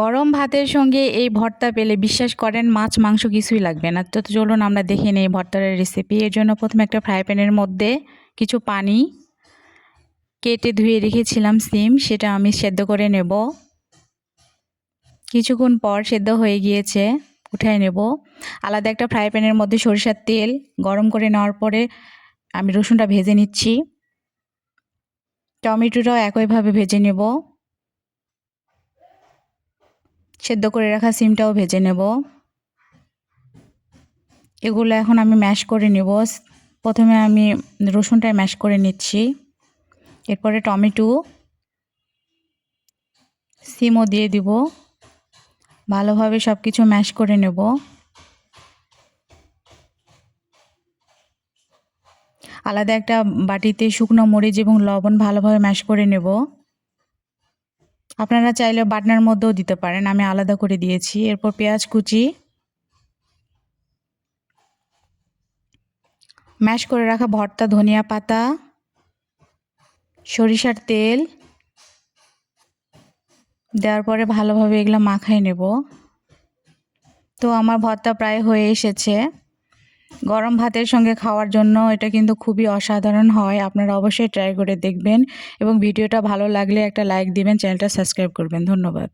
গরম ভাতের সঙ্গে এই ভর্তা পেলে বিশ্বাস করেন মাছ, মাংস কিছুই লাগবে না। তো চলুন আমরা দেখে নিই ভর্তার রেসিপি এর জন্য প্রথমে একটা ফ্রাই প্যানের মধ্যে কিছু পানি কেটে ধুয়ে রেখেছিলাম সিম সেটা আমি সেদ্ধ করে নেব। কিছুক্ষণ পর সেদ্ধ হয়ে গিয়েছে উঠাই নেব। আলাদা একটা ফ্রাই প্যানের মধ্যে সরিষার তেল গরম করে নেওয়ার পরে আমি রসুনটা ভেজে নিচ্ছি। টমেটোটাও একইভাবে ভেজে নেব। সেদ্ধ করে রাখা সিমটাও ভেজে নেব। এগুলো এখন আমি ম্যাশ করে নেব। প্রথমে আমি রসুনটা ম্যাশ করে নিচ্ছি। এরপরে টমেটো সিমও দিয়ে দিব। ভালোভাবে সব কিছু ম্যাশ করে নেব। আলাদা একটা বাটিতে শুকনো মরিচ এবং লবণ ভালোভাবে ম্যাশ করে নেব। আপনারা চাইলে বাটনার মধ্যেও দিতে পারেন। আমি আলাদা করে দিয়েছি। এরপর পেঁয়াজ কুচি ম্যাশ করে রাখা ভর্তা, ধনিয়া পাতা, সরিষার তেল। দেওয়ার পরে ভালোভাবে এগুলো মাখাই নেব। তো আমার ভর্তা প্রায় হয়ে এসেছে। গরম ভাতের সঙ্গে খাওয়ার জন্য এটা কিন্তু খুবই অসাধারণ হয়। আপনারা অবশ্যই ট্রাই করে দেখবেন এবং ভিডিওটা ভালো লাগলে একটা লাইক দিবেন চ্যানেলটা সাবস্ক্রাইব করবেন। ধন্যবাদ।